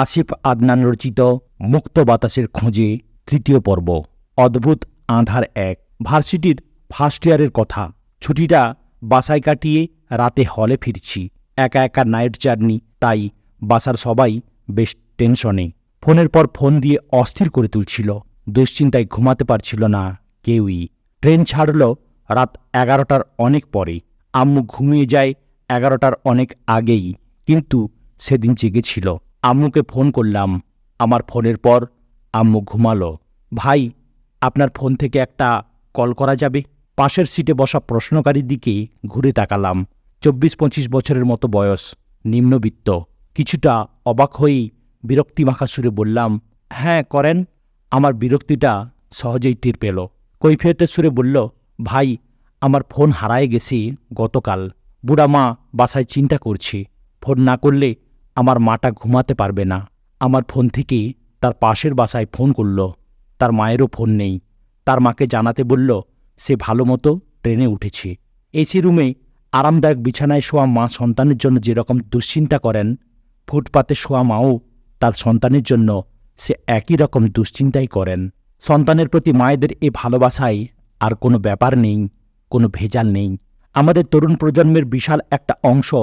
আসিফ আদনান রচিত মুক্ত বাতাসের খোঁজে তৃতীয় পর্ব। অদ্ভুত আঁধার এক। ভার্সিটির ফার্স্ট ইয়ারের কথা। ছুটিটা বাসায় কাটিয়ে রাতে হলে ফিরছি। একা একা নাইট জার্নি, তাই বাসার সবাই বেশ টেনশনে। ফোনের পর ফোন দিয়ে অস্থির করে তুলছিল। দুশ্চিন্তায় ঘুমাতে পারছিল না কেউই। ট্রেন ছাড়ল রাত এগারোটার অনেক পরে। আম্মু ঘুমিয়ে যায় এগারোটার অনেক আগেই, কিন্তু সেদিন জেগেছিল। আম্মুকে ফোন করলাম। আমার ফোনের পর আম্মু ঘুমালো। ভাই, আপনার ফোন থেকে একটা কল করা যাবে? পাশের সিটে বসা প্রশ্নকারীর দিকে ঘুরে তাকালাম। চব্বিশ পঁচিশ বছরের মতো বয়স, নিম্নবিত্ত। কিছুটা অবাক হয়েই বিরক্তিমাখা সুরে বললাম হ্যাঁ করেন। আমার বিরক্তিটা সহজেই টের পেল। কৈফিয়তের সুরে বলল, ভাই, আমার ফোন হারায় গেছি গতকাল। বুড়া মা বাসায় চিন্তা করছি। ফোন না করলে আমার মাটা ঘুমাতে পারবে না। আমার ফোন থেকে তার পাশের বাসায় ফোন করল। তার মায়েরও ফোন নেই। তার মাকে জানাতে বলল, সে ভালো মতো ট্রেনে উঠেছে। এসি রুমে আরামদায়ক বিছানায় শোয়া মা সন্তানের জন্য যেরকম দুশ্চিন্তা করেন, ফুটপাতে শোয়া মাও তার সন্তানের জন্য সে একই রকম দুশ্চিন্তাই করেন। সন্তানের প্রতি মায়েদের এ ভালোবাসায় আর কোনো ব্যাপার নেই, কোনো ভেজাল নেই। আমাদের তরুণ প্রজন্মের বিশাল একটা অংশ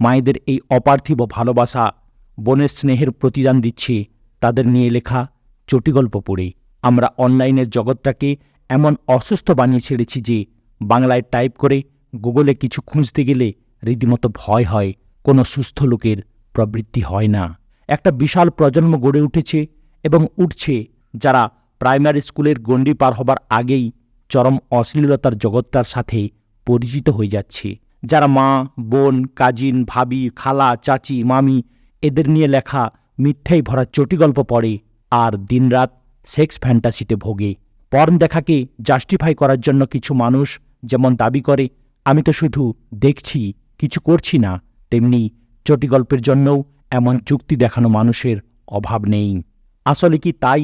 মায়েদের এই অপার্থিব ভালোবাসা, বোনের স্নেহের প্রতিদান দিচ্ছে, তাদের নিয়ে লেখা চটিগল্প পড়ে। আমরা অনলাইনের জগৎটাকে এমন অসুস্থ বানিয়ে ছেড়েছি যে, বাংলায় টাইপ করে গুগলে কিছু খুঁজতে গেলে রীতিমতো ভয় হয়, কোনো সুস্থ লোকের প্রবৃত্তি হয় না। একটা বিশাল প্রজন্ম গড়ে উঠেছে এবং উঠছে, যারা প্রাইমারি স্কুলের গণ্ডি পার হবার আগেই চরম অশ্লীলতার জগৎটার সাথে পরিচিত হয়ে যাচ্ছে। যারা মা, বোন, কাজিন, ভাবি, খালা, চাচি, মামি, এদের নিয়ে লেখা মিথ্যেই ভরা চটিগল্প পড়ে আর দিনরাত সেক্স ফ্যান্টাসিতে ভোগে। পর্ন দেখাকে জাস্টিফাই করার জন্য কিছু মানুষ যেমন দাবি করে, আমি তো শুধু দেখছি, কিছু করছি না। তেমনি চটিগল্পের জন্যও এমন চুক্তি দেখানো মানুষের অভাব নেই। আসলে কি তাই?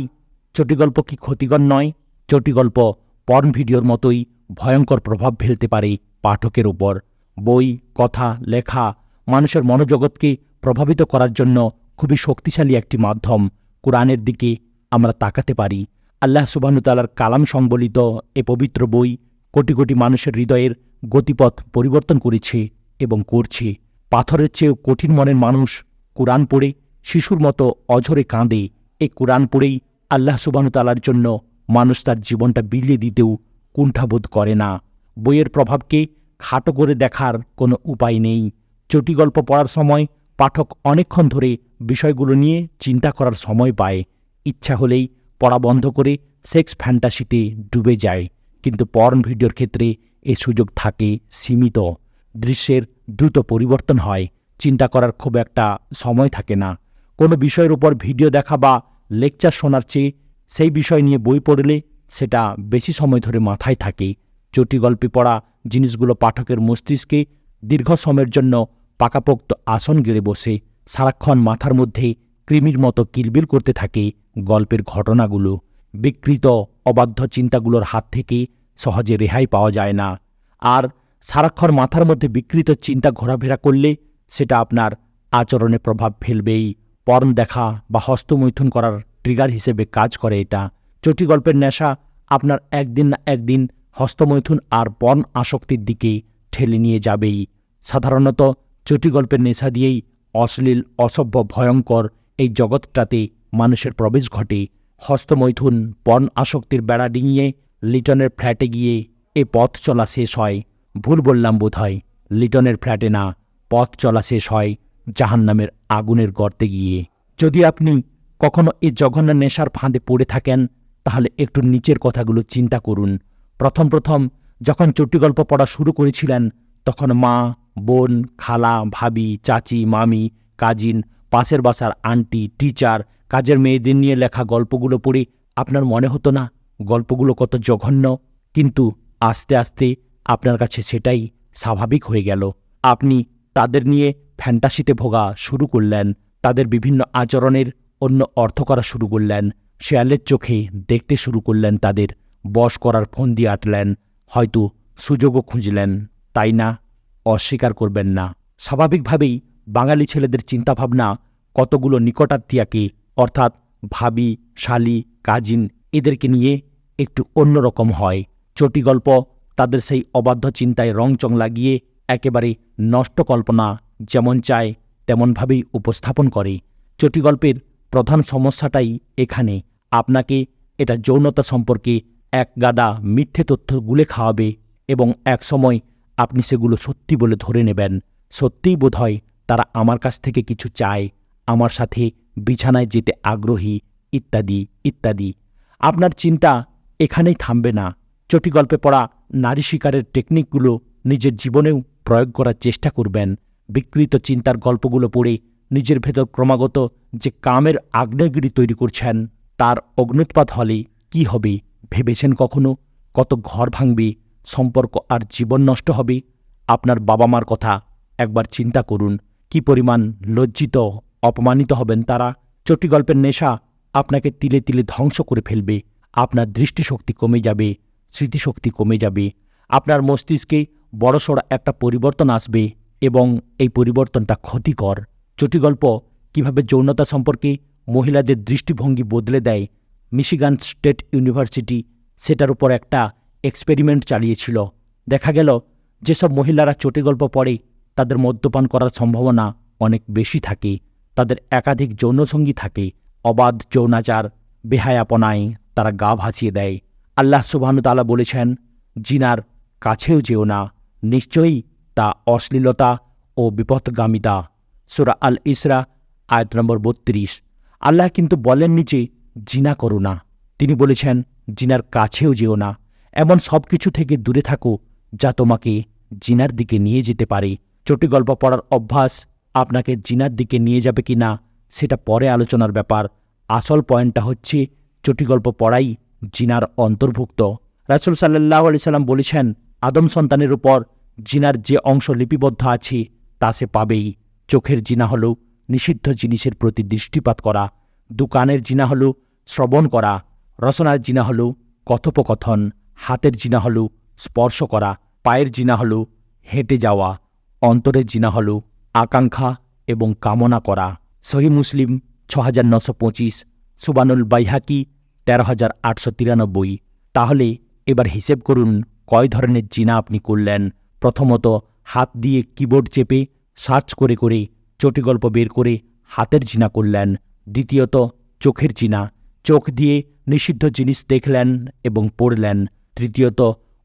চটিগল্প কি ক্ষতিকর নয়? চটিগল্প পর্ন ভিডিওর মতোই ভয়ঙ্কর প্রভাব ফেলতে পারে পাঠকের উপর বই, কথা, লেখা মানুষের মনোজগৎকে প্রভাবিত করার জন্য খুবই শক্তিশালী একটি মাধ্যম। কোরআনের দিকে আমরা তাকাতে পারি। আল্লাহ সুবাহতালার কালাম সংবলিত এ পবিত্র বই কোটি কোটি মানুষের হৃদয়ের গতিপথ পরিবর্তন করেছে এবং করছে। পাথরের চেয়েও কঠিন মনের মানুষ কোরআন পড়ে, শিশুর মতো অঝরে কাঁদে। এই কোরআন পড়েই আল্লাহ সুবাহতালার জন্য মানুষ তার জীবনটা বিলিয়ে দিতেও কুণ্ঠাবোধ করে না। বইয়ের প্রভাবকে খাটো করে দেখার কোনো উপায় নেই। চটি গল্প পড়ার সময় পাঠক অনেকক্ষণ ধরে বিষয়গুলো নিয়ে চিন্তা করার সময় পায়। ইচ্ছা হলেই পড়া বন্ধ করে সেক্স ফ্যান্টাসিতে ডুবে যায়। কিন্তু পর্ন ভিডিওর ক্ষেত্রে এ সুযোগ থাকে সীমিত। দৃশ্যের দ্রুত পরিবর্তন হয়, চিন্তা করার খুব একটা সময় থাকে না। কোনো বিষয়ের উপর ভিডিও দেখা বা লেকচার শোনার চেয়ে সেই বিষয় নিয়ে বই পড়লে সেটা বেশি সময় ধরে মাথায় থাকে। চটি গল্পে পড়া জিনিসগুলো পাঠকের মস্তিষ্কে দীর্ঘ সময়ের জন্য পাকাপোক্ত আসন গেড়ে বসে, সারাক্ষণ মাথার মধ্যে কৃমির মতো কিলবিল করতে থাকে গল্পের ঘটনাগুলো। বিকৃত, অবাধ্য চিন্তাগুলোর হাত থেকে সহজে রেহাই পাওয়া যায় না। আর সারাক্ষণ মাথার মধ্যে বিকৃত চিন্তা ঘোরাফেরা করলে সেটা আপনার আচরণে প্রভাব ফেলবেই। পর্ন দেখা বা হস্তমৈথুন করার ট্রিগার হিসেবে কাজ করে এটা। চটি গল্পের নেশা আপনার একদিন না একদিন হস্তমৈথুন আর পর্ন আসক্তির দিকে ঠেলে নিয়ে যাবেই। সাধারণত চটি গল্পের নেশা দিয়েই অশ্লীল, অসভ্য, ভয়ঙ্কর এই জগৎটাতে মানুষের প্রবেশ ঘটে। হস্তমৈথুন পর্ন আসক্তির বেড়া ডিঙিয়ে লিটনের ফ্ল্যাটে গিয়ে এ পথ চলা শেষ হয়। ভুল বললাম বোধ হয় লিটনের ফ্ল্যাটে না, পথ চলা শেষ হয় জাহান্নামের আগুনের গর্তে গিয়ে। যদি আপনি কখনো এই জঘন্য নেশার ফাঁদে পড়ে থাকেন, তাহলে একটু নিচের কথাগুলো চিন্তা করুন। প্রথম প্রথম যখন চটি গল্প পড়া শুরু করেছিলেন, তখন মা, বোন, খালা, ভাবি, চাচি, মামি, কাজিন, পাশের বাসার আন্টি, টিচার, কাজের মেয়েদের নিয়ে লেখা গল্পগুলো পড়ে আপনার মনে হতো না, গল্পগুলো কত জঘন্য? কিন্তু আস্তে আস্তে আপনার কাছে সেটাই স্বাভাবিক হয়ে গেল। আপনি তাদের নিয়ে ফ্যান্টাসিতে ভোগা শুরু করলেন, তাদের বিভিন্ন আচরণের অন্য অর্থ করা শুরু করলেন, শেয়ালের চোখে দেখতে শুরু করলেন তাদের। বশ করার ফোন দিয়ে আটলেন, হয়তো সুযোগও খুঁজলেন। তাই না? অস্বীকার করবেন না। স্বাভাবিকভাবেই বাঙালি ছেলেদের চিন্তাভাবনা কতগুলো নিকটাত্মীয়াকে, অর্থাৎ ভাবি, শালি, কাজিন, এদেরকে নিয়ে একটু অন্যরকম হয়। চটি গল্প তাদের সেই অবাধ্য চিন্তায় রংচং লাগিয়ে একেবারে নষ্ট কল্পনা যেমন চায়, তেমনভাবেই উপস্থাপন করে। চটি গল্পের প্রধান সমস্যাটাই এখানে। আপনাকে এটা যৌনতা সম্পর্কে এক গাদা মিথ্যে তথ্য গুলে খাওয়াবে এবং এক সময় আপনি সেগুলো সত্যি বলে ধরে নেবেন। সত্যিই বোধ তারা আমার কাছ থেকে কিছু চায়, আমার সাথে বিছানায় যেতে আগ্রহী, ইত্যাদি ইত্যাদি। আপনার চিন্তা এখানেই থামবে না। চটি গল্পে পড়া নারী শিকারের টেকনিকগুলো নিজের জীবনেও প্রয়োগ করার চেষ্টা করবেন। বিকৃত চিন্তার গল্পগুলো পড়ে নিজের ভেতর ক্রমাগত যে কামের আগ্নেয়গিরি তৈরি করছেন, তার অগ্নুৎপাত হলে কি হবে? ভেবেছেন কখনো? কত ঘর ভাঙবে? সম্পর্ক আর জীবন নষ্ট হবে? আপনার বাবা মার কথা একবার চিন্তা করুন। কি পরিমাণ লজ্জিত, অপমানিত হবেন তারা? চটি গল্পের নেশা আপনাকে তিলে তিলে ধ্বংস করে ফেলবে। আপনার দৃষ্টিশক্তি কমে যাবে, স্মৃতিশক্তি কমে যাবে। আপনার মস্তিষ্কে বড়সড় একটা পরিবর্তন আসবে এবং এই পরিবর্তনটা ক্ষতিকর। চটিগল্প কীভাবে যৌনতা সম্পর্কে মহিলাদের দৃষ্টিভঙ্গি বদলে দেয় মিশিগান স্টেট ইউনিভার্সিটি সেটার উপর একটা এক্সপেরিমেন্ট চালিয়েছিল। দেখা গেল যেসব মহিলারা চটিগল্প পড়ে, তাদের মদ্যপান করার সম্ভাবনা অনেক বেশি থাকে। তাদের একাধিক যৌনসঙ্গী থাকে, অবাধ যৌনাচার, বেহায়াপনায় তারা গা ভাসিয়ে দেয়। আল্লাহ সুবাহতালা বলেছেন, জিনার কাছেও যেও না, নিশ্চয়ই তা অশ্লীলতা ও বিপথগামিতা। সুরা আল ইসরা আয়াত নম্বর বত্রিশ। আল্লাহ কিন্তু বলেননি যে জিনা করো না। তিনি বলেছেন, জিনার কাছেও যেও না। এমন সব কিছু থেকে দূরে থাকো, যা তোমাকে জিনার দিকে নিয়ে যেতে পারে। চটি গল্প পড়ার অভ্যাস আপনাকে জিনার দিকে নিয়ে যাবে কি না, সেটা পরে আলোচনার ব্যাপার। আসল পয়েন্টটা হচ্ছে, চটি গল্প পড়াই জিনার অন্তর্ভুক্ত। রাসুল সাল্লাহ আলি সাল্লাম বলেছেন, আদম সন্তানের উপর জিনার যে অংশ লিপিবদ্ধ আছে, তা সে পাবেই। চোখের জিনা হল নিষিদ্ধ জিনিসের প্রতি দৃষ্টিপাত করা। দোকানের জিনা হল শ্রবণ করা, রচনার জিনা হল কথোপকথন, হাতের জিনা হল স্পর্শ করা, পায়ের জিনা হল হেঁটে যাওয়া, অন্তরের জিনা হল আকাঙ্ক্ষা এবং কামনা করা। সহি মুসলিম ছ হাজার নশো পঁচিশ, সুবানুল বাইহাকি, তেরো হাজার আটশো তিরানব্বই। তাহলে এবার হিসেব করুন, কয় ধরনের জিনা আপনি করলেন? প্রথমত, হাত দিয়ে কিবোর্ড চেপে, সার্চ করে করে চটিগল্প বের করে, হাতের জিনা করলেন। দ্বিতীয়ত, চোখের জিনা। চোখ দিয়ে নিষিদ্ধ জিনিস দেখলেন এবং পড়লেন। তৃতীয়ত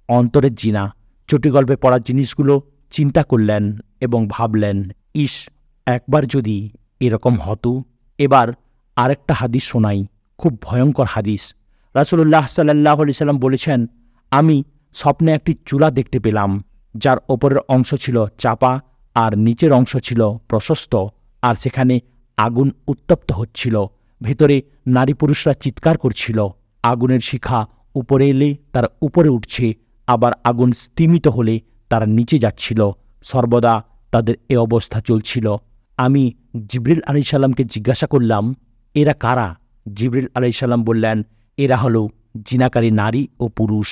অন্তরের জিনা চটিগল্পে পড়া জিনিসগুলো চিন্তা করলেন এবং ভাবলেন, ইস, একবার যদি এরকম হতো, এবার আরেকটা হাদিস শোনাই, খুব ভয়ঙ্কর হাদিস। রাসুল্লাহ সাল্লাহ আলি সাল্লাম বলেছেন, আমি স্বপ্নে একটি চূড়া দেখতে পেলাম, যার ওপরের অংশ ছিল চাপা আর নিচের অংশ ছিল প্রশস্ত, আর সেখানে আগুন উত্তপ্ত হচ্ছিল। ভেতরে নারী পুরুষরা চিৎকার করছিল। আগুনের শিখা উপরে এলে তারা উপরে উঠছে, আবার আগুন স্তিমিত হলে তারা নিচে যাচ্ছিল। সর্বদা তাদের এ অবস্থা চলছিল। আমি জিবরিল আলি সাল্লামকে জিজ্ঞাসা করলাম, এরা কারা? জিবরিল আলাই সাল্লাম বললেন, এরা হল জিনাকারী নারী ও পুরুষ।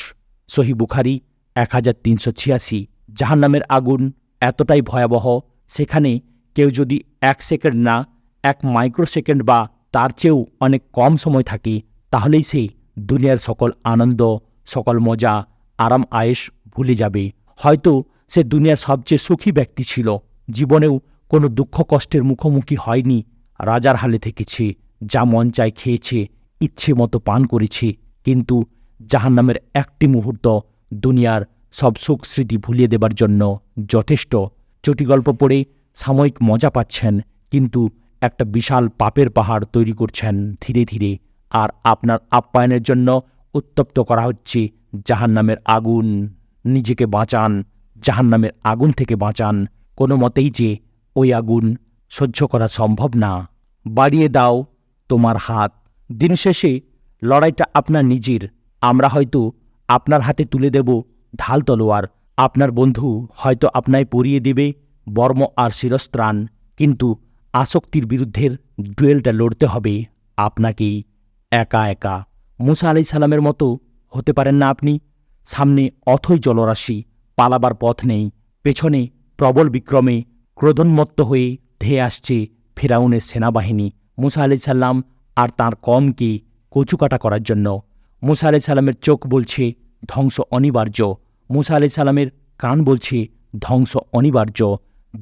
সহি বুখারি এক হাজার তিনশো ছিয়াশি। জাহান্নামের আগুন এতটাই ভয়াবহ, সেখানে কেউ যদি এক সেকেন্ড না, এক মাইক্রোসেকেন্ড বা তার চেয়েও অনেক কম সময় থাকে, তাহলেই সে দুনিয়ার সকল আনন্দ, সকল মজা, আরাম আয়েস ভুলে যাবে। হয়তো সে দুনিয়ার সবচেয়ে সুখী ব্যক্তি ছিল। জীবনেও কোনো দুঃখ কষ্টের মুখোমুখি হয়নি। রাজার হালে থেকেছে, যা মন চায় খেয়েছে, ইচ্ছে মতো পান করেছে। কিন্তু জাহান্নামের একটি মুহূর্ত দুনিয়ার সব সুখ স্মৃতি ভুলিয়ে দেবার জন্য যথেষ্ট। চটিগল্প পড়ে সাময়িক মজা পাচ্ছেন, কিন্তু একটা বিশাল পাপের পাহাড় তৈরি করছেন ধীরে ধীরে, আর আপনার আপ্যায়নের জন্য উত্তপ্ত করা হচ্ছে জাহান্নামের আগুন। নিজেকে বাঁচান, জাহান্নামের আগুন থেকে বাঁচান। কোনো মতেই যে ওই আগুন সহ্য করা সম্ভব না। বাড়িয়ে দাও তোমার হাত। দিন শেষে লড়াইটা আপনার নিজের। আমরা হয়তো আপনার হাতে তুলে দেব ঢাল তলোয়ার। আপনার বন্ধু হয়তো আপনায় পরিয়ে দেবে বর্ম আর শিরস্ত্রাণ। কিন্তু আসক্তির বিরুদ্ধের ডুয়েলটা লড়তে হবে। আপনাকেই একা একা মুসা আলাই সালামের মতো হতে পারেন না আপনি। সামনে অথই জলরাশি পালাবার পথ নেই। পেছনে প্রবল বিক্রমে ক্রোধন্মত্ত হয়ে ধেয়ে আসছে ফেরাউনের সেনাবাহিনী। মুসা আলি সাল্লাম আর তার কমকে কচুকাটা করার জন্য। মুসা আলি সাল্লামের চোখ বলছে, ধ্বংস অনিবার্য। মুসা আলি সাল্লামের কান বলছে, ধ্বংস অনিবার্য।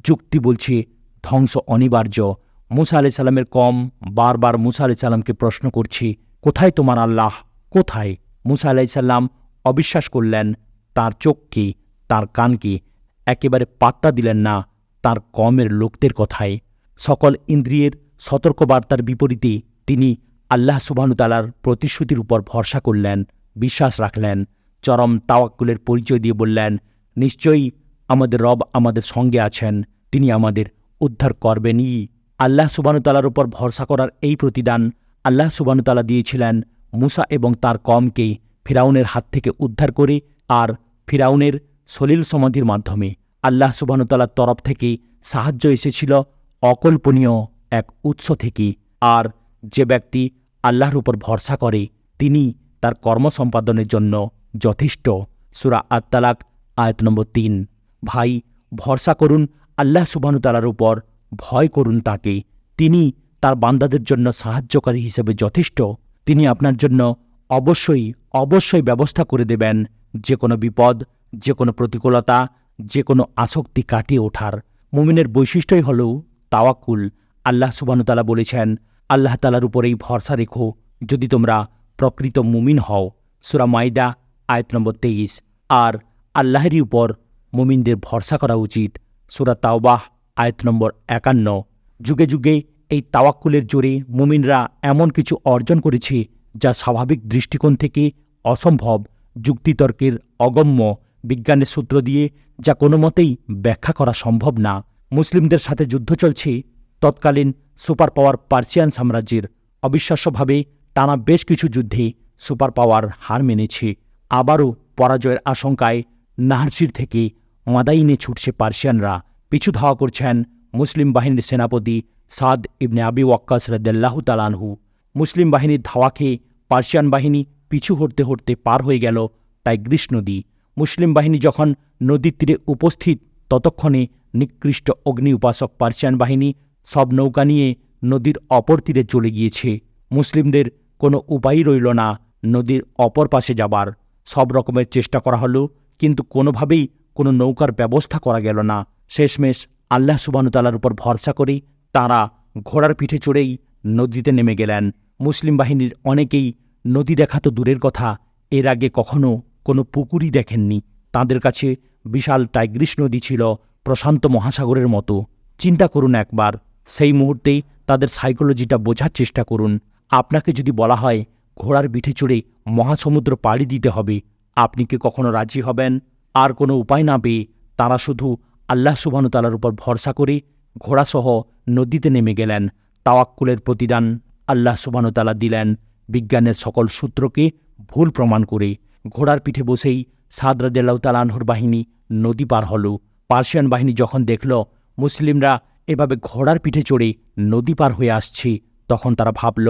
যুক্তি বলছে ধ্বংস অনিবার্য। মুসা আলি সাল্লামের কম, বারবার মুসা আলি সাল্লামকে প্রশ্ন করছি, কোথায় তোমার আল্লাহ? কোথায়? মুসা আলাই সাল্লাম অবিশ্বাস করলেন, তার চোখ চোখকে তার কানকে একেবারে পাত্তা দিলেন না, তার কমের লোকদের কথায়। সকল ইন্দ্রিয়ের সতর্কবার্তার বিপরীতে তিনি আল্লাহ সুবাহতালার প্রতিশ্রুতির উপর ভরসা করলেন, বিশ্বাস রাখলেন, চরম তাওয়াক্কুলের পরিচয় দিয়ে বললেন, নিশ্চয়ই আমাদের রব আমাদের সঙ্গে আছেন, তিনি আমাদের উদ্ধার করবেনই। আল্লাহ সুবানুতালার উপর ভরসা করার এই প্রতিদান আল্লাহ সুবানুতালা দিয়েছিলেন মুসা এবং তার কমকে ফিরাউনের হাত থেকে উদ্ধার করে আর ফিরাউনের সলিল সমাধির মাধ্যমে আল্লাহ সুবানুতালার তরফ থেকে সাহায্য এসেছিল অকল্পনীয় এক উৎস থেকে। আর যে ব্যক্তি আল্লাহর উপর ভরসা করে, তিনি তার কর্ম সম্পাদনের জন্য যথেষ্ট। সুরা আত্মালাক আয়ত নম্বর তিন। ভাই, ভরসা করুন আল্লাহ সুবানুতালার উপর ভয় করুন তাকে। তিনি তার বান্দাদের জন্য সাহায্যকারী হিসেবে যথেষ্ট। তিনি আপনার জন্য অবশ্যই অবশ্যই ব্যবস্থা করে দেবেন যে কোনো বিপদ যে কোনো প্রতিকূলতা যে কোনো আসক্তি কাটিয়ে ওঠার। মুমিনের বৈশিষ্ট্যই হল তাওয়াক্কুল। আল্লাহ সুবানুতালা বলেছেন, আল্লাহ তালার উপরেই ভরসা রেখো যদি তোমরা প্রকৃত মুমিন হও। সুরা মাইদা, আয়ত নম্বর তেইশ। আর আল্লাহেরই উপর মুমিনদের ভরসা করা উচিত। সুরা তাওবাহ, আয়ত নম্বর একান্ন। যুগে যুগে এই তাওয়াক্কুলের জোরে মুমিনরা এমন কিছু অর্জন করেছে যা স্বাভাবিক দৃষ্টিকোণ থেকে অসম্ভব, যুক্তিতর্কের অগম্য, বিজ্ঞানের সূত্র দিয়ে যা কোনো মতেই ব্যাখ্যা করা সম্ভব না। মুসলিমদের সাথে যুদ্ধ চলছে, তৎকালীন সুপার পাওয়ার পার্সিয়ান সাম্রাজ্যের। অবিশ্বাস্যভাবে টানা বেশ কিছু যুদ্ধে সুপার পাওয়ার হার মেনেছে। আবারও পরাজয়ের আশঙ্কায় নাহারসির থেকে মাদাইনে ছুটছে পার্সিয়ানরা। পিছু ধাওয়া করছেন মুসলিম বাহিনীর সেনাপতি সাদ ইবনে আবি ওয়াক্কাস রদাল্লাহ তালানহু মুসলিম বাহিনীর ধাওয়াকে পার্সিয়ান বাহিনী পিছু হটতে হটতে পার হয়ে গেল টাইগ্রিস নদী। মুসলিম বাহিনী যখন নদীর তীরে উপস্থিত, ততক্ষণে নিকৃষ্ট অগ্নি উপাসক পার্সিয়ান বাহিনী সব নৌকা নিয়ে নদীর অপর তীরে চলে গিয়েছে। মুসলিমদের কোনো উপায়ই রইল না নদীর অপর পাশে যাবার। সব রকমের চেষ্টা করা হলো, কিন্তু কোনোভাবেই কোনো নৌকার ব্যবস্থা করা গেল না। শেষমেশ আল্লাহ সুবানুতালার উপর ভরসা করে তাঁরা ঘোড়ার পিঠে চড়েই নদীতে নেমে গেলেন। মুসলিম বাহিনীর অনেকেই নদী দেখা তো দূরের কথা, এর আগে কখনো কোনো পুকুরই দেখেননি। তাদের কাছে বিশাল টাইগ্রিস নদী ছিল, প্রশান্ত মহাসাগরের মতো। চিন্তা করুন একবার, সেই মুহূর্তেই তাদের সাইকোলজিটা বোঝার চেষ্টা করুন। আপনাকে যদি বলা হয়, ঘোড়ার পিঠে চড়ে মহাসমুদ্র পাড়ি দিতে হবে, আপনি কি কখনো রাজি হবেন? আর কোনো উপায় না পেয়ে তারা শুধু আল্লাহ সুবানুতালার উপর ভরসা করে ঘোড়াসহ নদীতে নেমে গেলেন। তাওয়াক্কুলের প্রতিদান আল্লাহ সুবানুতালা দিলেন। বিজ্ঞানের সকল সূত্রকে ভুল প্রমাণ করে ঘোড়ার পিঠে বসেই সাদরাদেল্লাহ তালানহুর বাহিনী নদী পার হল। পার্সিয়ান বাহিনী যখন দেখল মুসলিমরা এভাবে ঘোড়ার পিঠে চড়ে নদী পার হয়ে আসছে, তখন তারা ভাবল,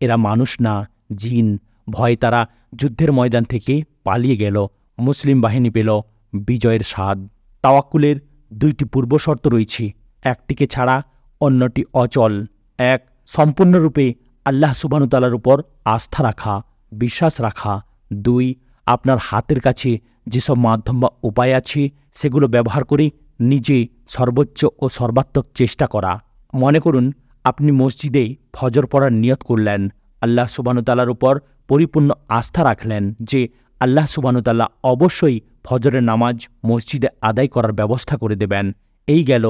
এরা মানুষ না, জিন। ভয়ে তারা যুদ্ধের ময়দান থেকে পালিয়ে গেল। মুসলিম বাহিনী পেল বিজয়ের স্বাদ, তাওয়াক্কুলের দুইটি পূর্বশর্ত রয়েছে। একটিকে ছাড়া অন্যটি অচল। এক, সম্পূর্ণরূপে আল্লাহ সুবানুতালার উপর আস্থা রাখা, বিশ্বাস রাখা। দুই, আপনার হাতের কাছে যেসব মাধ্যম বা উপায় আছে, সেগুলো ব্যবহার করে নিজে সর্বোচ্চ ও সর্বাত্মক চেষ্টা করা। মনে করুন, আপনি মসজিদে ফজর পড়ার নিয়ত করলেন, আল্লাহ সুবানুতালার উপর পরিপূর্ণ আস্থা রাখলেন যে আল্লাহ সুবানুতাল্লাহ অবশ্যই ফজরের নামাজ মসজিদে আদায় করার ব্যবস্থা করে দেবেন। এই গেল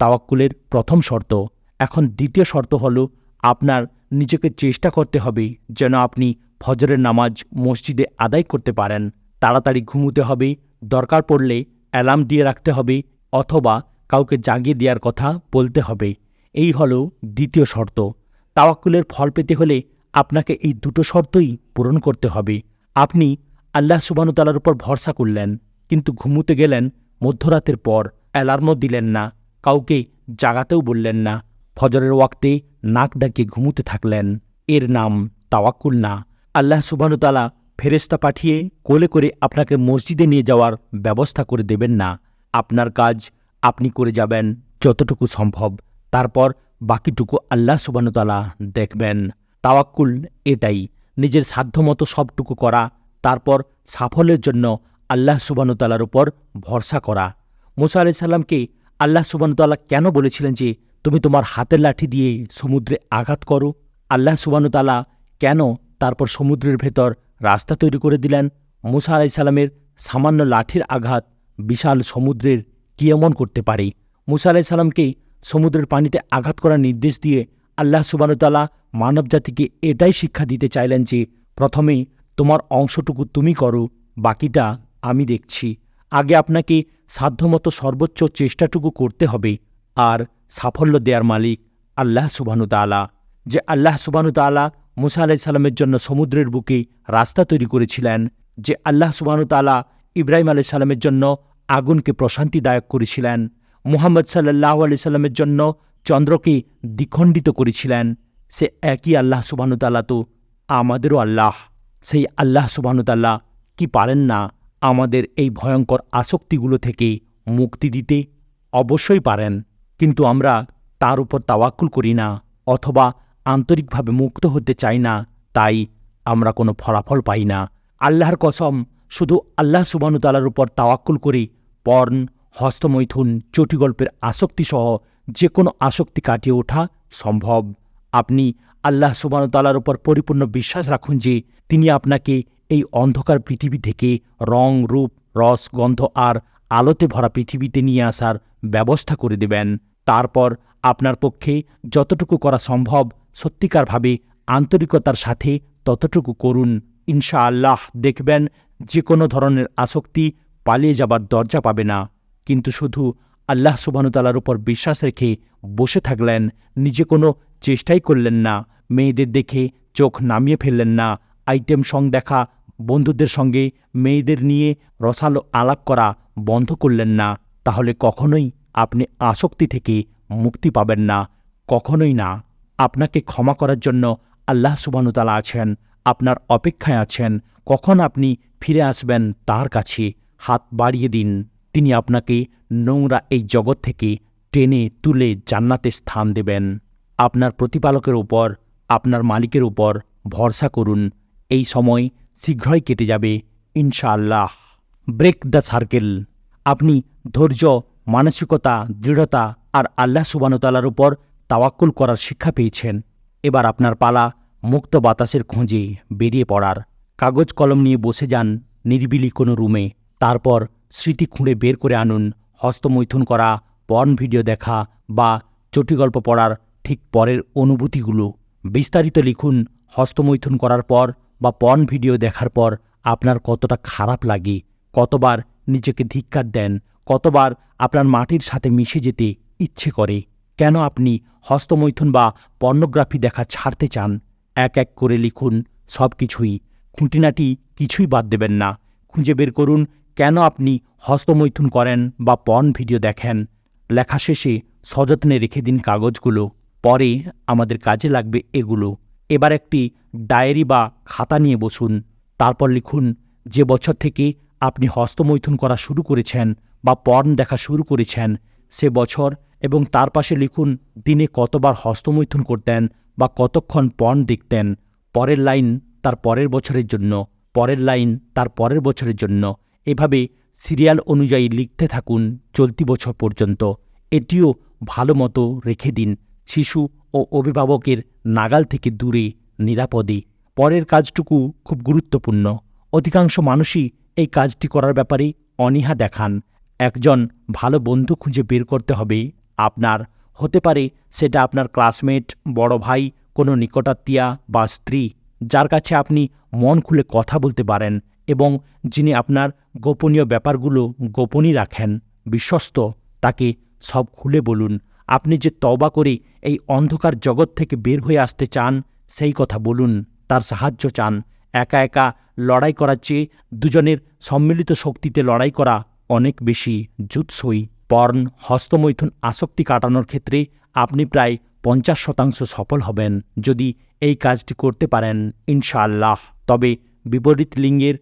তাওয়াক্কুলের প্রথম শর্ত। এখন দ্বিতীয় শর্ত হল আপনার নিজেকে চেষ্টা করতে হবে যেন আপনি ফজরের নামাজ মসজিদে আদায় করতে পারেন। তাড়াতাড়ি ঘুমুতে হবে, দরকার পড়লে অ্যালার্ম দিয়ে রাখতে হবে অথবা কাউকে জাগিয়ে দেওয়ার কথা বলতে হবে। এই হল দ্বিতীয় শর্ত। তাওয়াক্কুলের ফল পেতে হলে আপনাকে এই দুটো শর্তই পূরণ করতে হবে। আপনি আল্লাহ সুবানুতালার উপর ভরসা করলেন, কিন্তু ঘুমুতে গেলেন, মধ্যরাতের পর অ্যালার্মও দিলেন না, কাউকে জাগাতেও বললেন না, ফজরের ওয়াক্তে নাক ডাকিয়ে ঘুমুতে থাকলেন। এর নাম তাওয়াক্কুল না। আল্লাহ সুবানুতালা ফেরেস্তা পাঠিয়ে কোলে করে আপনাকে মসজিদে নিয়ে যাওয়ার ব্যবস্থা করে দেবেন না। আপনার কাজ আপনি করে যাবেন যতটুকু সম্ভব। তারপর বাকিটুকু আল্লাহ সুবানুতালা দেখবেন। তাওয়াক্কুল এটাই। নিজের সাধ্যমতো সবটুকু করা তারপর সাফল্যের জন্য আল্লাহ সুবানুতালার উপর ভরসা করা। মুসা আলি সাল্লামকে আল্লাহ সুবানুতাল্লাহ কেন বলেছিলেন যে, তুমি তোমার হাতের লাঠি দিয়ে সমুদ্রে আঘাত করো? আল্লাহ সুবানুতাল্লাহ কেন তারপর সমুদ্রের ভেতর রাস্তা তৈরি করে দিলেন? মুসা আলাই সাল্লামের সামান্য লাঠির আঘাত বিশাল সমুদ্রের কি এমন করতে পারে? মুসা আলাই সাল্লামকে সমুদ্রের পানিতে আঘাত করার নির্দেশ দিয়ে আল্লাহ সুবানুতাল্লাহ মানবজাতিকে এটাই শিক্ষা দিতে চাইলেন যে, প্রথমে তোমার অংশটুকু তুমি করো, বাকিটা আমি দেখছি। আগে আপনাকে সাধ্যমতো সর্বোচ্চ চেষ্টাটুকু করতে হবে আর সাফল্য দেয়ার মালিক আল্লাহ সুবানুতালা যে আল্লাহ সুবানুতালা মুসা আলাহি সাল্লামের জন্য সমুদ্রের বুকে রাস্তা তৈরি করেছিলেন, যে আল্লাহ সুবানুতালা ইব্রাহিম আলি সাল্লামের জন্য আগুনকে প্রশান্তিদায়ক করেছিলেন, মুহাম্মদ সাল্লাহ আলি সাল্লামের জন্য চন্দ্রকে দ্বিখণ্ডিত করেছিলেন, সে একই আল্লাহ সুবানুতাল্লাহ তো আমাদেরও আল্লাহ। সেই আল্লাহ সুবানুতাল্লাহ কি পারেন না আমাদের এই ভয়ঙ্কর আসক্তিগুলো থেকে মুক্তি দিতে? অবশ্যই পারেন, কিন্তু আমরা তার উপর তাওয়াক্কুল করি না অথবা আন্তরিকভাবে মুক্ত হতে চাই না, তাই আমরা কোনো ফলাফল পাই না। আল্লাহর কসম, শুধু আল্লাহ সুবানুতালার উপর তাওয়াক্কুল করে, পর্ন, হস্তমৈথুন, চটিগল্পের আসক্তিসহ যে কোনো আসক্তি কাটিয়ে ওঠা সম্ভব। আপনি আল্লাহ সুবানতালার উপর পরিপূর্ণ বিশ্বাস রাখুন যে তিনি আপনাকে এই অন্ধকার পৃথিবী থেকে রং, রূপ, রস, গন্ধ আর আলোতে ভরা পৃথিবীতে নিয়ে আসার ব্যবস্থা করে দেবেন। তারপর আপনার পক্ষে যতটুকু করা সম্ভব সত্যিকারভাবে আন্তরিকতার সাথে ততটুকু করুন। ইনশা আল্লাহ দেখবেন যে কোনো ধরনের আসক্তি পালিয়ে যাবার দরজা পাবে না। কিন্তু শুধু আল্লাহ সুবানুতালার উপর বিশ্বাস রেখে বসে থাকলেন, নিজে কোনো চেষ্টাই করলেন না, মেয়েদের দেখে চোখ নামিয়ে ফেললেন না, আইটেম সং দেখা, বন্ধুদের সঙ্গে মেয়েদের নিয়ে রসালো আলাপ করা বন্ধ করলেন না, তাহলে কখনোই আপনি আসক্তি থেকে মুক্তি পাবেন না, কখনোই না। আপনাকে ক্ষমা করার জন্য আল্লাহ সুবানুতালা আছেন, আপনার অপেক্ষায় আছেন, কখন আপনি ফিরে আসবেন তার কাছে, হাত বাড়িয়ে দিন। তিনি আপনাকে নোংরা এই জগৎ থেকে টেনে তুলে জান্নাতে স্থান দেবেন। আপনার প্রতিপালকের উপর, আপনার মালিকের উপর ভরসা করুন। এই সময় শীঘ্রই কেটে যাবে, ইনশাআল্লাহ। ব্রেক দ্য সার্কেল আপনি ধৈর্য, মানসিকতা, দৃঢ়তা আর আল্লাহ সুবানতালার উপর তাওয়াক্কুল করার শিক্ষা পেয়েছেন। এবার আপনার পালা মুক্ত বাতাসের খোঁজে বেরিয়ে পড়ার। কাগজ কলম নিয়ে বসে যান নিরিবিলি কোনো রুমে। তারপর স্মৃতি খুঁড়ে বের করে আনুন, হস্তমৈথুন করা, পর্ন ভিডিও দেখা বা চটিগল্প পড়ার ঠিক পরের অনুভূতিগুলো। বিস্তারিত লিখুন, হস্তমৈথুন করার পর বা পর্ন ভিডিও দেখার পর আপনার কতটা খারাপ লাগে, কতবার নিজেকে ধিক্কার দেন, কতবার আপনার মাটির সাথে মিশে যেতে ইচ্ছে করে। কেন আপনি হস্তমৈথুন বা পর্নোগ্রাফি দেখা ছাড়তে চান? এক এক করে লিখুন সব কিছুই খুঁটিনাটি কিছুই বাদ দেবেন না। খুঁজে বের করুন কেন আপনি হস্তমৈথুন করেন বা পর্ন ভিডিও দেখেন? লেখা শেষে সযত্নে রেখে দিন কাগজগুলো, পরে আমাদের কাজে লাগবে এগুলো। এবার একটি ডায়েরি বা খাতা নিয়ে বসুন। তারপর লিখুন, যে বছর থেকে আপনি হস্তমৈথুন করা শুরু করেছেন বা পর্ন দেখা শুরু করেছেন, সে বছর এবং তার পাশে লিখুন, দিনে কতবার হস্তমৈথুন করতেন বা কতক্ষণ পর্ন দেখতেন, পরের লাইন তার পরের বছরের জন্য, পরের লাইন তার পরের বছরের জন্য। এভাবে সিরিয়াল অনুযায়ী লিখতে থাকুন চলতি বছর পর্যন্ত। এটিও ভালো মতো রেখে দিন। শিশু ও অভিভাবকের নাগাল থেকে দূরে, নিরাপদে। পরের কাজটুকু খুব গুরুত্বপূর্ণ। অধিকাংশ মানুষই এই কাজটি করার ব্যাপারে অনীহা দেখান। একজন ভালো বন্ধু খুঁজে বের করতে হবে। আপনার হতে পারে সেটা আপনার ক্লাসমেট, বড় ভাই, কোনো নিকটাত্মীয়া বা স্ত্রী, যার কাছে আপনি মন খুলে কথা বলতে পারেন। এবং যিনি আপনার গোপনীয় ব্যাপারগুলো গোপনই রাখেন, বিশ্বস্ত, তাকে সব খুলে বলুন। আপনি যে তবা করে এই অন্ধকার জগৎ থেকে বের হয়ে আসতে চান, সেই কথা বলুন, তার সাহায্য চান। একা একা লড়াই করার চেয়ে দুজনের সম্মিলিত শক্তিতে লড়াই করা অনেক বেশি জুৎসই। পর্ণ হস্তমৈথুন আসক্তি কাটানোর ক্ষেত্রে আপনি প্রায় পঞ্চাশ শতাংশ সফল হবেন, যদি এই কাজটি করতে পারেন, ইনশাআল্লাহ। তবে বিপরীত লিঙ্গের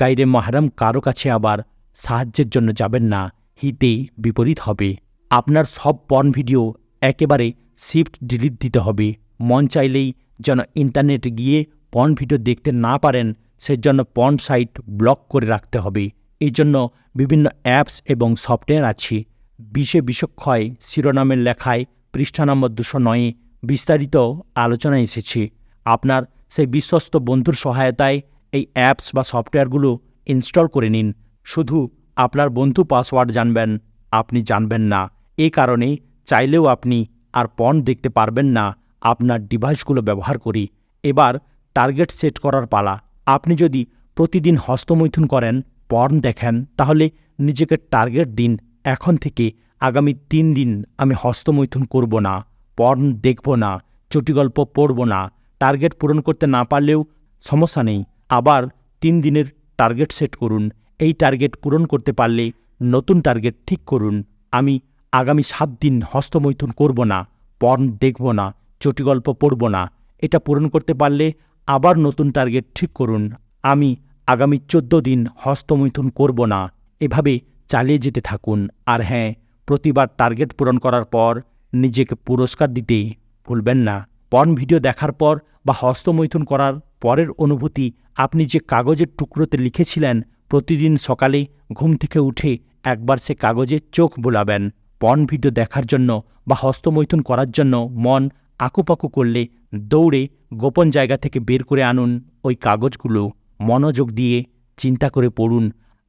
গাইরে মাহারাম কারও কাছে আবার সাহায্যের জন্য যাবেন না হিতে বিপরীত হবে। আপনার সব পর্ন ভিডিও একেবারে শিফট ডিলিট দিতে হবে। মন চাইলেই যেন ইন্টারনেটে গিয়ে পর্ন ভিডিও দেখতে না পারেন, সেজন্য পর্ন সাইট ব্লক করে রাখতে হবে। এই জন্য বিভিন্ন অ্যাপস এবং সফটওয়্যার আছে। বিশে বিষক্ষয় শিরোনামের লেখায় পৃষ্ঠা নম্বর দুশো নয়ে বিস্তারিত আলোচনা এসেছে। আপনার সেই বিশ্বস্ত বন্ধুর সহায়তায় এই অ্যাপস বা সফটওয়্যারগুলো ইনস্টল করে নিন। শুধু আপনার বন্ধু পাসওয়ার্ড জানবেন, আপনি জানবেন না। এ কারণে চাইলেও আপনি আর পর্ন দেখতে পারবেন না আপনার ডিভাইসগুলো ব্যবহার করি। এবার টার্গেট সেট করার পালা। আপনি যদি প্রতিদিন হস্তমৈথুন করেন পর্ন দেখেন, তাহলে নিজেকে টার্গেট দিন। এখন থেকে আগামী তিন দিন আমি হস্তমৈথুন করব না পর্ন দেখব না, চটিগল্প পড়ব না। টার্গেট পূরণ করতে না পারলেও সমস্যা নেই। আবার তিন দিনের টার্গেট সেট করুন। এই টার্গেট পূরণ করতে পারলে নতুন টার্গেট ঠিক করুন। আমি আগামী সাত দিন হস্তমৈথুন করব না পর্ন দেখব না, চটিগল্প পড়ব না। এটা পূরণ করতে পারলে আবার নতুন টার্গেট ঠিক করুন। আমি আগামী চোদ্দ দিন হস্তমৈথুন করব না। এভাবে চালিয়ে যেতে থাকুন। আর হ্যাঁ প্রতিবার টার্গেট পূরণ করার পর নিজেকে পুরস্কার দিতে ভুলবেন না। পর্ন ভিডিও দেখার পর বা হস্তমৈথুন করার পরের অনুভূতি আপনি যে কাগজের টুকরোতে লিখেছিলেন প্রতিদিন সকালে ঘুম থেকে উঠে একবার সে কাগজে চোখ বোলাবেন পর্ন ভিডিও দেখার জন্য বা হস্তমৈথুন করার জন্য মন আকুপাকু করলে দৌড়ে গোপন জায়গা থেকে বের করে আনুন ওই কাগজগুলো। মনোযোগ দিয়ে চিন্তা করে পড়ুন,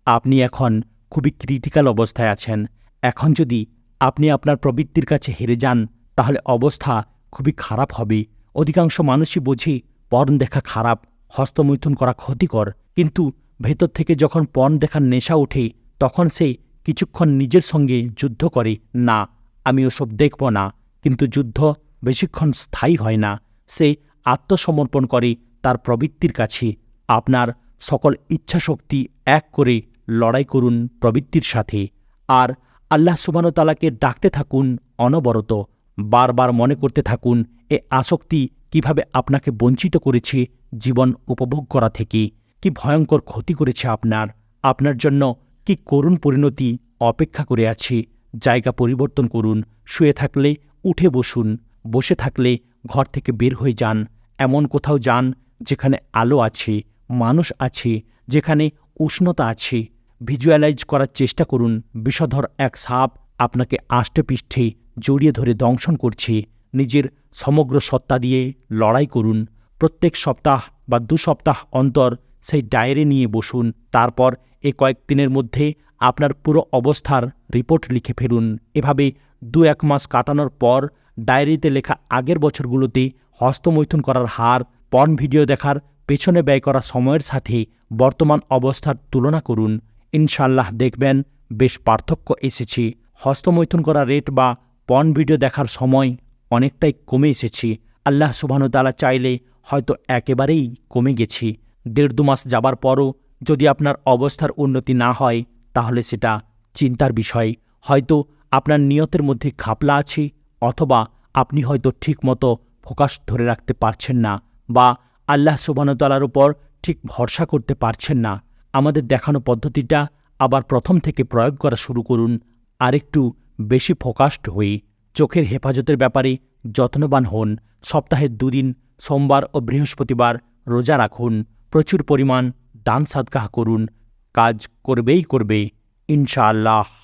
আপনি এখন খুবই ক্রিটিক্যাল অবস্থায় আছেন। এখন যদি আপনি আপনার প্রবৃত্তির কাছে হেরে যান, তাহলে অবস্থা খুবই খারাপ হবে। অধিকাংশ মানুষই বোঝে পর্ন দেখা খারাপ, হস্তমৈথুন করা ক্ষতিকর, কিন্তু ভেতর থেকে যখন পর্ন দেখার নেশা ওঠে, তখন সে কিছুক্ষণ নিজের সঙ্গে যুদ্ধ করে, না, আমি ওসব দেখব না। কিন্তু যুদ্ধ বেশিক্ষণ স্থায়ী হয় না। সে আত্মসমর্পণ করে তার প্রবৃত্তির কাছে। আপনার সকল ইচ্ছাশক্তি এক করে লড়াই করুন প্রবৃত্তির সাথে। আর আল্লাহ সুবানতালাকে ডাকতে থাকুন অনবরত। বারবার মনে করতে থাকুন, এ আসক্তি কীভাবে আপনাকে বঞ্চিত করেছে জীবন উপভোগ করা থেকে? কি ভয়ঙ্কর ক্ষতি করেছে আপনার? আপনার জন্য কি করুণ পরিণতি অপেক্ষা করে আছে? জায়গা পরিবর্তন করুন, শুয়ে থাকলে উঠে বসুন, বসে থাকলে ঘর থেকে বের হয়ে যান, এমন কোথাও যান যেখানে আলো আছে, মানুষ আছে, যেখানে উষ্ণতা আছে। ভিজুয়ালাইজ করার চেষ্টা করুন, বিষধর এক সাপ আপনাকে আষ্টে পৃষ্ঠে জড়িয়ে ধরে দংশন করছে, নিজের সমগ্র সত্তা দিয়ে লড়াই করুন। প্রত্যেক সপ্তাহ বা দু সপ্তাহ অন্তর সেই ডায়েরি নিয়ে বসুন, তারপর এ কয়েকদিনের মধ্যে আপনার পুরো অবস্থার রিপোর্ট লিখে ফেলুন। এভাবে দু এক মাস কাটানোর পর ডায়েরিতে লেখা আগের বছরগুলোতে হস্তমৈথুন করার হার, পর্ন ভিডিও দেখার, পেছনে ব্যয় করা সময়ের সাথে বর্তমান অবস্থার তুলনা করুন। ইনশাল্লাহ দেখবেন বেশ পার্থক্য এসেছে। হস্তমৈথুন করা রেট বা পর্ন ভিডিও দেখার সময় অনেকটাই কমে এসেছি। আল্লাহ সুবাহতালা চাইলে হয়তো একেবারেই কমে গেছি। দেড় দু মাস যাবার পরও যদি আপনার অবস্থার উন্নতি না হয়, তাহলে সেটা চিন্তার বিষয়। হয়তো আপনার নিয়তের মধ্যে খাপলা আছে, অথবা আপনি হয়তো ঠিকমতো ফোকাস ধরে রাখতে পারছেন না, বা আল্লাহ সুবাহতালার উপর ঠিক ভরসা করতে পারছেন না। আমাদের দেখানো পদ্ধতিটা আবার প্রথম থেকে প্রয়োগ করা শুরু করুন। আরেকটু বেশি ফোকাসড হয়ে চোখের হেফাজতের ব্যাপারে যত্নবান হন, সপ্তাহে দুদিন, সোমবার ও বৃহস্পতিবার রোজা রাখুন, প্রচুর পরিমাণ দান সাদগাহ করুন, কাজ করবেই করবে, ইনশাআল্লাহ।